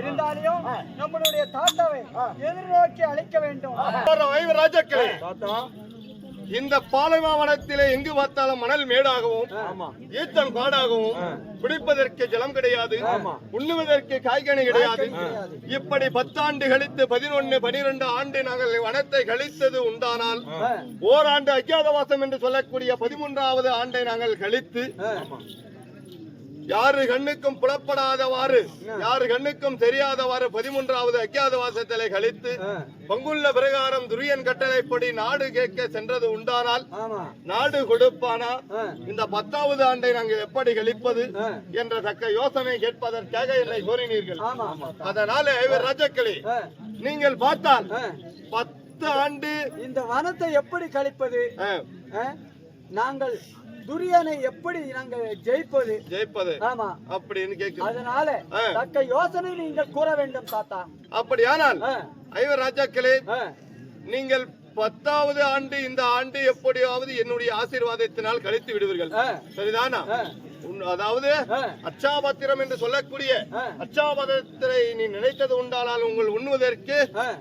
இருந்தாலும். நம்மளுடைய தாத்தாவை. எதிர்நோக்கி அழைக்க வேண்டும் வைவ ராஜாக்களே தாத்தா இந்த பாலைமாவனத்திலே எங்கு பார்த்தாலும் மணல் மேடாகவும் ஈத்தம் காடாகவும் குடிப்பதற்கு ஜலம் கிடையாது. உண்ணுவதற்கு காய்கனி கிடையாது. இப்படி பத்தாண்டு கழித்து பதினொன்னு பனிரெண்டு ஆண்டு நாங்கள் வனத்தை கழித்தது உண்டானால். ஓராண்டு அஜாதவாசம் என்று சொல்லக்கூடிய பதிமூன்றாவது ஆண்டை நாங்கள் கழித்து. யாரு கண்ணுக்கும் புலப்படாதவாறு யாரு கண்ணுக்கும் தெரியாதவாறு பதிமூன்றாவது அஜாதவாசத்திலே கழித்து ஆ. பங்குள்ள பிரகாரம் துரியன் கட்டளைப்படி நாடு கேட்க சென்றது உண்டானால் நாடு கொடுப்பானா. இந்த பத்தாவது ஆண்டை நாங்கள் எப்படி கழிப்பது. என்ற தக்க யோசனை கேட்பதற்காக என்னை கோரினீர்கள் அதனால ராஜாக்களே. நீங்கள் பார்த்தால். பத்து ஆண்டு இந்த வனத்தை எப்படி கழிப்பது? நாங்கள் துரியனை எப்படி நாங்கள் ஜெயிப்பது ஜெயிப்பது ஆமா அப்படின்னு கேட்குது அதனால. தக்க யோசனை நீங்கள் கூற வேண்டும் தாத்தா அப்படியானால். ஐவர் ராஜாக்களே. நீங்கள் பத்தாவது ஆண்டு இந்த ஆண்டு எப்படியாவது என்னுடைய ஆசீர்வாதத்தினால் கழித்து விடுவீர்கள். சரிதானா அதாவது. அச்சாபத்திரம் என்று சொல்லக்கூடிய ஆ. அச்சாபத்திரை நீ நினைத்தது உண்டானால் உங்கள் உண்ணுவதற்கு.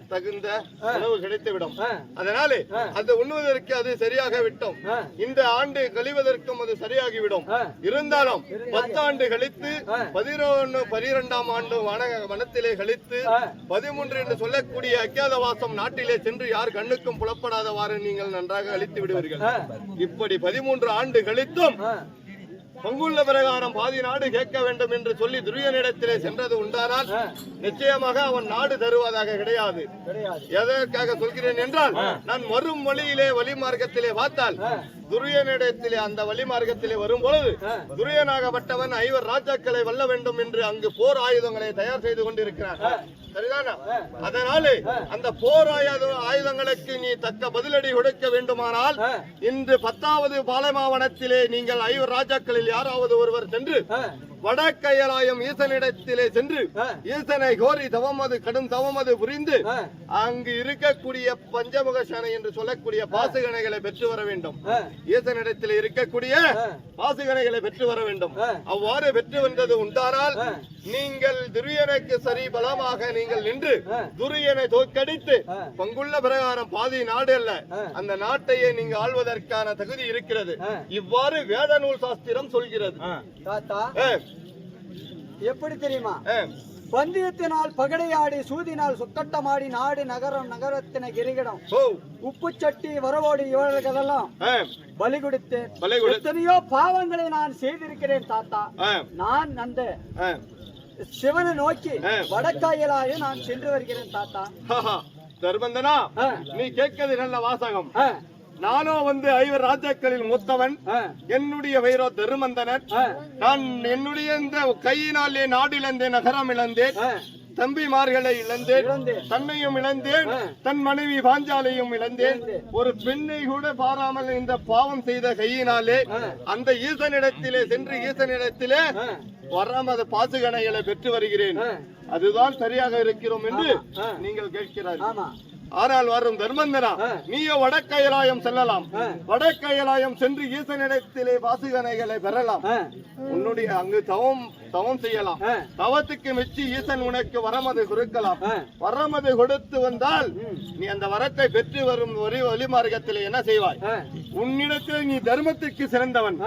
தகுந்த உணவு கிடைத்துவிடும் ஆ. அதனாலே. அது உண்ணுவதற்கு அது சரியாக விட்டோம். இந்த ஆண்டு கழிவதற்கும் அது சரியாகிவிடும். இருந்தாலும் பத்தாண்டு கழித்து ஆ. பதினொன்னு பனிரெண்டாம் ஆண்டு வன வனத்திலே கழித்து. பதிமூன்று என்று சொல்லக்கூடிய அஜாதவாசம் நாட்டிலே சென்று யார் கண்ணுக்கும் புலப்படாதவாறு நீங்கள் நன்றாக அழித்து விடுவீர்கள். இப்படி பதிமூன்று ஆண்டு கழித்தும். பங்குள்ள பிரகாரம் பாதி நாடு கேட்க வேண்டும் என்று சொல்லி துரியனிடத்திலே சென்றது உண்டானால். நிச்சயமாக அவன் நாடு தருவதாக கிடையாது எதற்காக சொல்கிறேன் என்றால் நான் வரும் வழியிலே வழி மார்க்கத்திலே பார்த்தால். துரியனிடத்திலே அந்த வழி மார்க்கத்திலே வரும் பொழுது. துரியனாகப்பட்டவன் ஐவர் ராஜாக்களை வெல்ல வேண்டும் என்று அங்கு போர் ஆயுதங்களை தயார் செய்து கொண்டிருக்கிறான் சரிதானா அதனாலே அந்த போர் ஆயுத ஆயுதங்களுக்கு நீ தக்க பதிலடி கொடுக்க வேண்டுமானால். இன்று பத்தாவது பாலமாவனத்திலே நீங்கள் ஐவர் ராஜாக்களில் யாராவது ஒருவர் சென்று ஆ. வடக்கையலாயம் ஈசனிடத்திலே சென்று. ஈசனை கோரி தவமது கடும் தவமது புரிந்து. அங்கு இருக்கக்கூடிய பஞ்சமுக சேனை என்று சொல்லக்கூடிய பாசுகணைகளை பெற்று வர வேண்டும். ஈசனிடத்தில் இருக்கக்கூடிய. பாசுகணைகளை பெற்று வர வேண்டும். அவ்வாறு பெற்று வந்தது உண்டானால். நீங்கள் துரியனுக்கு சரி பலமாக நீங்கள் நின்று. துரியனை தோற்கடித்து. பங்குள்ள பிரகாரம் பாதி நாடு அல்ல. அந்த நாட்டையே நீங்க ஆள்வதற்கான தகுதி இருக்கிறது. இவ்வாறு வேத நூல் சாஸ்திரம் சொல்கிறது எப்படி தெரியுமா? பந்தயத்தினால் பகடையாடி சூதினால் சுத்தட்டமாடி நாடு நகரம் நகரத்தின கிரிகிடம். உப்பு சட்டி வரவோடு இவர்களெல்லாம் பலி கொடுத்து எத்தனையோ பாவங்களை நான் செய்திருக்கிறேன் தாத்தா. நான் அந்த. சிவனை நோக்கி. வடக்காயலாக நான் சென்று வருகிறேன் தாத்தா. தர்மந்தனா. நீ கேட்கிறது நல்ல வாசகம். நானும் வந்து ஐவர் ராஜாக்களில் மூத்தவன். என்னுடைய வைரோ தருமந்தனன் ஆ, நான் என்னுடைய இந்த கையினாலே நாடு இழந்தேன் நகரம் இழந்தேன். தம்பிமார்களை இழந்தேன். தன்னையும் இழந்தேன். தன் மனைவி பாஞ்சாலையும் இழந்தேன். ஒரு பெண்ணை கூட பாராமல் இந்த பாவம் செய்த கையினாலே. அந்த ஈசனிடத்திலே சென்று ஈசனிடத்திலே வராமத பாசுகணைகளை பெற்று வருகிறேன். அதுதான் சரியாக இருக்கிறோம் என்று. நீங்கள் கேட்கிறார்கள். ஆனால் வரும் தர்மந்தனா. நீயோ வடக்கயலாயம் செல்லலாம். வடக்கயலாயம் சென்று ஈசனிடத்திலே வாசுகனைகளை பெறலாம். உன்னுடைய அங்கு தவம் தவம் செய்யலாம். தவத்துக்கு மெச்சி ஈசன் உனக்கு வரமது கொடுக்கலாம். வரமது கொடுத்து வந்தால் நீ அந்த வரத்தை பெற்று வரும் வழி வழிமார்க்கத்திலே என்ன செய்வாய்? உன்னிடத்தில் நீ தர்மத்திற்கு சிறந்தவன்.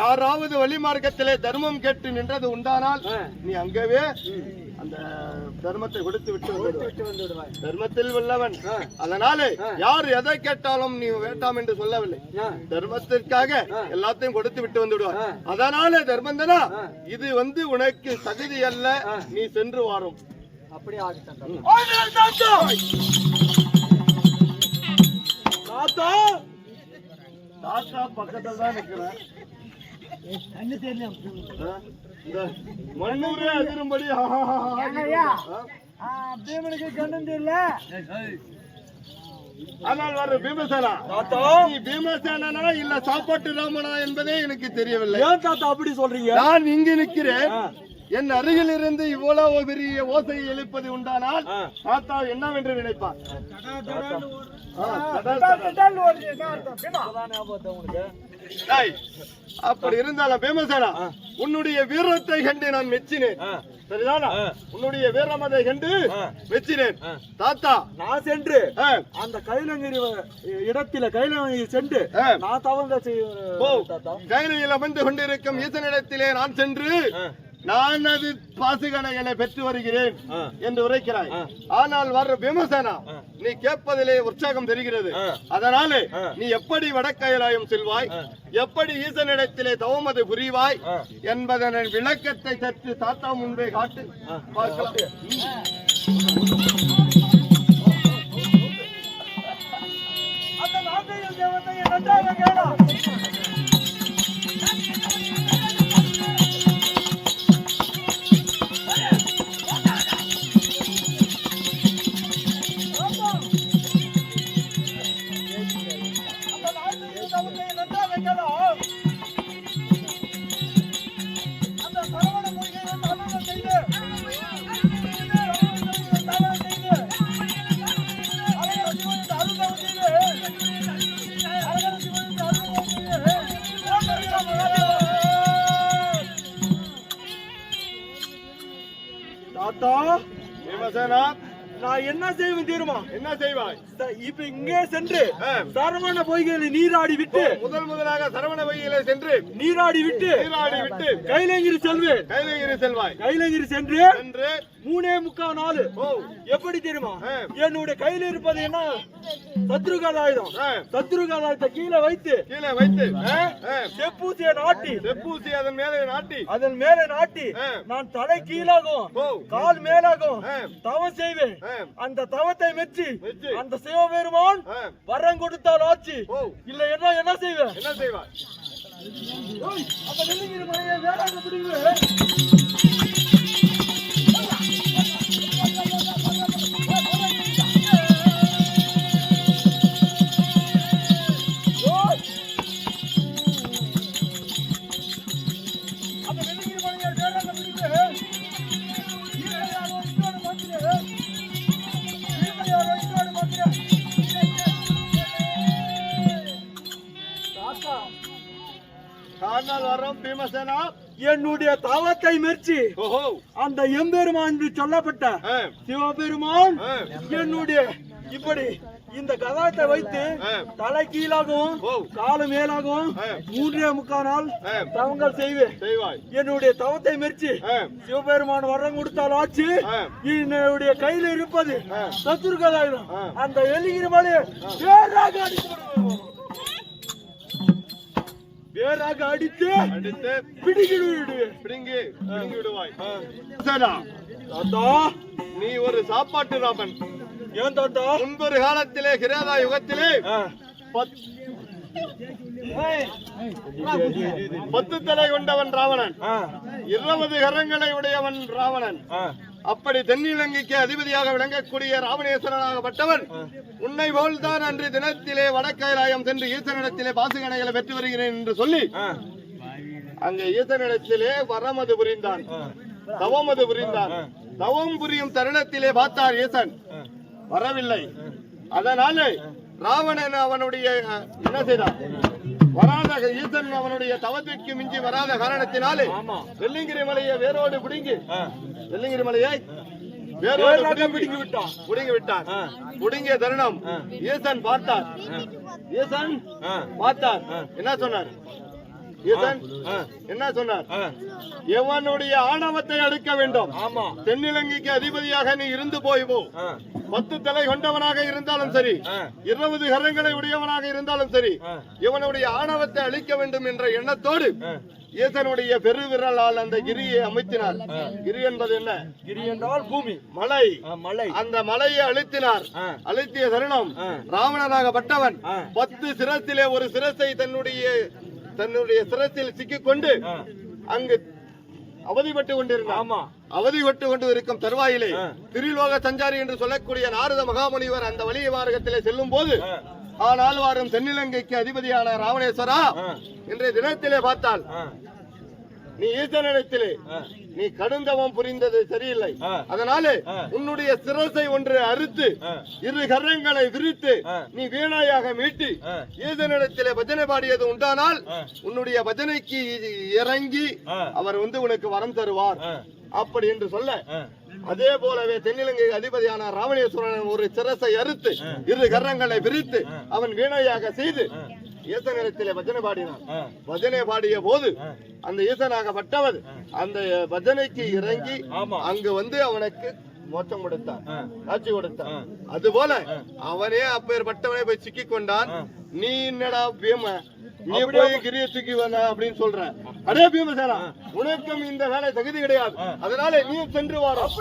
யாராவது வழிமார்க்கத்திலே தர்மம் கேட்டு நின்றது உண்டானால். நீ அங்கவே அந்த தர்மத்தை கொடுத்து விட்டு. விட்டு வந்து விடுவாய் தர்மத்தில் உள்ளவன். அதனாலே. யார் எதை கேட்டாலும் நீ வேண்டாம் என்று சொல்லவில்லை தர்மத்திற்காக. எல்லாத்தையும் கொடுத்து விட்டு வந்து விடுவார். அதனால தர்மந்தனா. இது வந்து உனக்கு தகுதி அல்ல. நீ சென்று வாரும் ஆகிட்டேன் தாத்தா. தாத்தா பக்கத்துல தான் நிக்கிறேன் ஆ? இந்த மண்ணூரே அதிரும்படி? பீமனுக்கு கண்ணும் தெரியல ஆனால் வர பீமசேனா நீ பீமசேனனா இல்ல சாப்பாட்டு ராமனா என்பதே எனக்கு தெரியவில்லை. ஏன் தாத்தா அப்படி சொல்றீங்க? நான் இங்கு நிற்கிறேன். என் அருகில் இருந்து இவ்வளவு பெரிய ஓசை எழுப்பது உண்டானால் தாத்தா என்னவென்று நினைப்பான் அப்படி இருந்தாலும் பீமசேனா உன்னுடைய வீரத்தை கண்டு நான் மெச்சினேன். சரிதானா. உன்னுடைய வீரமதை கண்டு ஆ. தாத்தா. நான் சென்று அந்த கைலங்கிரி இடத்தில கைலங்கிரி சென்று. நான் தவங்க தாத்தா. கைலையில் அமர்ந்து கொண்டிருக்கும் ஈசனிடத்திலே நான் சென்று. நான் அது பாசுகணைகளை பெற்று வருகிறேன். என்று உரைக்கிறாய். ஆனால் வர்ற விமர்சனா. நீ கேட்பதிலே உற்சாகம் தெரிகிறது. அதனாலே. நீ எப்படி வடக்கயலாயம் செல்வாய். எப்படி ஈசனிடத்திலே தவமது புரிவாய். என்பதன் விளக்கத்தை சற்று தாத்தா முன்பே காட்டு. பார்க்கலாம் அந்த நன்றாக கேளா தாத்தா. விமர்சனா நான் என்ன செய்வேன் தெரியுமா? என்ன செய்வாய்? இப்ப இங்கே சென்று. சரவண பொய்களை நீராடி விட்டு முதல் முதலாக சரவண வகையிலே சென்று நீராடி விட்டு நீராடி விட்டு கைலங்கிரி செல்வேன். கைலகிரி செல்வாய். கைலங்கிரி சென்று என்று மூணே முக்கால் நாள் ஓ எப்படி தெரியுமா. என்னுடைய கையில இருப்பது என்ன சத்ருகாத ஆயுதம் ஆ. சத்ருகாத ஆயுதத்தை கீழே வைத்து கீழே வைத்து செப்பூசியை நாட்டி செப்பூசி அதன் மேலே நாட்டி அதன் மேலே நாட்டி. நான் தலை கீழாகும். கால் மேலாகும். தவம் செய்வேன். அந்த தவத்தை மெச்சி. அந்த சிவபெருமான் வரம் கொடுத்தால் ஆச்சு. இல்ல என்ன என்ன செய்வேன் என்ன செய்வாய் ஓய், அப்ப வெள்ளிங்கிரி மலையை வேளாண் பிடிக்குவேன் பீமசேனா என்னுடைய தவத்தை ஓஹோ அந்த எம்பெருமான் என்று சொல்லப்பட்ட சிவபெருமான். என்னுடைய இப்படி இந்த கதாத்தை வைத்து. தலை கீழாகவும். காலு மேலாகவும். மூன்றே முக்கால் நாள். தவங்கள் செய்வேன் என்னுடைய தவத்தை மெச்சி ஆ, சிவபெருமான் வரம் கொடுத்தால் ஆச்சு. என்னுடைய கையில இருப்பது. சத்துருக்கதாயுதம். அந்த எல்லிகிரி மலையை வேறாக அடித்து. வேறாக அடித்து அடித்து பிடிக்கிடு விடுவேன் பிடுங்கி பிடுங்கி விடுவாய். பீமசேனா, தாத்தா நீ ஒரு சாப்பாட்டு ராமன். ஏன் தாத்தா? முன்பொரு காலத்திலே கிரேதா யுகத்திலே பத்து தலை கொண்டவன் ராவணன். இருபது கரங்களை உடையவன் ராவணன். அப்படி தென்னிலங்கைக்கு அதிபதியாக விளங்கக்கூடிய ராவணேஸ்வரனாகப்பட்டவன் உன்னை போல்தான் அன்று தினத்திலே வடக்கைலாயம் சென்று ஈசனிடத்திலே பாசுகணைகளை பெற்று வருகிறேன் என்று சொல்லி. அங்கே ஈசனிடத்திலே வரமது புரிந்தான். தவமது புரிந்தான். தவம் புரியும் தருணத்திலே பார்த்தார் ஈசன். வரவில்லை. அதனால ராவணன் அவனுடைய என்ன செய்தான்? வராத ஈசன் அவனுடைய தவத்திற்கு மிஞ்சி வராத காரணத்தினாலே. வெள்ளிங்கிரி மலையை வேரோடு பிடுங்கி. வெள்ளிங்கிரி மலையை பிடுங்கி விட்டான். பிடுங்கி விட்டான். பிடுங்கிய தருணம் ஈசன் பார்த்தார் ஈசன். பார்த்தார் என்ன சொன்னார். என்ன சொன்னார். எவனுடைய ஆணவத்தை அடுக்க வேண்டும் ஆமா தென்னிலங்கைக்கு அதிபதியாக நீ இருந்து போய் போ. பத்து தலை கொண்டவனாக இருந்தாலும் சரி. இருபது கரங்களை உடையவனாக இருந்தாலும் சரி. இவனுடைய ஆணவத்தை அழிக்க வேண்டும் என்ற எண்ணத்தோடு. ஈசனுடைய பெருவிரலால் அந்த கிரியை அமைத்தினார் கிரி என்பது என்ன கிரி என்றால் பூமி மலை மலை அந்த மலையை அழுத்தினார். அழுத்திய தருணம். ராவணனாகப்பட்டவன். பத்து சிரத்திலே ஒரு சிரசை தன்னுடைய தன்னுடைய சிரத்தில் சிக்கிக்கொண்டு. அங்கு அவதிப்பட்டு கொண்டிருந்தான் ஆமா அவதிப்பட்டு கொண்டு இருக்கும் தருவாயிலே. திரிலோக சஞ்சாரி என்று சொல்லக்கூடிய நாரத மகாமுனிவர் அந்த வழிய மார்க்கத்திலே செல்லும் போது. ஆனால் வாரும் தென்னிலங்கைக்கு அதிபதியான ராவணேஸ்வரா. இன்றைய தினத்திலே பார்த்தால். நீ ஈசனிடத்திலே. நீ கடுந்தவம் புரிந்தது சரியில்லை. அதனாலே. உன்னுடைய சிரசை ஒன்று அறுத்து. இரு கரங்களை விரித்து. நீ வீணாயாக மீட்டி. ஈசனிடத்திலே பஜனை பாடியது உண்டானால். உன்னுடைய பஜனைக்கு இறங்கி. அவர் வந்து உனக்கு வரம் தருவார். அப்படி என்று சொல்ல அதே போலவே தென்னிலங்கை அதிபதியான ராவணேஸ்வரன் ஒரு சிரசை அறுத்து இரு கரங்களை விரித்து அவன் வீணையாக செய்து ஈசனிடத்திலே பஜனை பாடினான் பஜனை பாடிய போது அந்த ஈசனாகப்பட்டவர் அந்த பஜனைக்கு இறங்கி அங்கு வந்து அவனுக்கு மோட்சம் கொடுத்தான் காட்சி கொடுத்தான் அதுபோல அவனே அப்பேற்பட்டவனை போய் சிக்கிக் கொண்டான். நீ என்னடா பீம? நீ போய் கிரிய தூக்கி வந்த அப்படின்னு சொல்ற. அடே பீமசேனா உனக்கும் இந்த வேலை தகுதி கிடையாது. அதனால நீ சென்று வாரம்